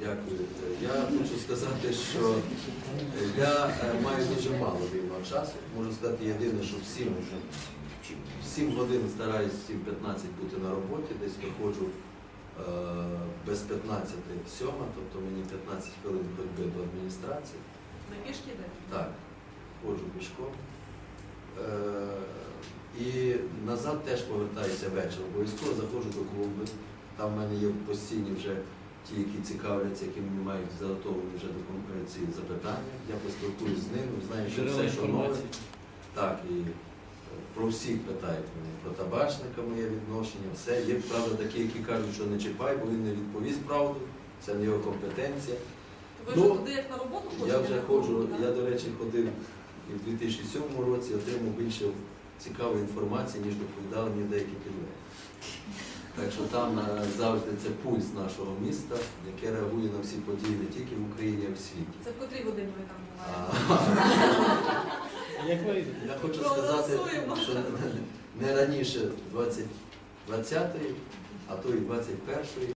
Дякую. Я хочу сказати, що я е, маю дуже мало вільного часу. Можу сказати єдине, що в 7, в 7 годин стараюсь в 7.15 бути на роботі, десь виходжу е, без 15 сьома, тобто мені 15 хвилин ходьби до адміністрації. На пішки йдете? Так, ходжу пішком. Е, і назад теж повертаюся ввечері. Обов'язково заходжу до клумби. Там в мене є постійні вже ті, які цікавляться, які мені мають заготовлені вже докум- ці запитання. Я поспілкуюсь з ними, знаю, що Джерела все, що нове. інформації. Так, і е, про всіх питають мене. Про табачника моє відношення, все. Є, правда, такі, які кажуть, що не чіпай, бо він не відповість правду, це не його компетенція. Ви Ну, вже туди як на роботу ходите? Я вже ходжу, я, до речі, ходив і в 2007 році, отримав більше цікавої інформації, ніж доповідали мені деякі колеги. Так що там е, завжди це пульс нашого міста, яке реагує на всі події не тільки в Україні, а й в світі. Це в котрій годині ви там буваєте? Я хочу сказати, що не раніше 20, 20-ї, а то і 21-ї.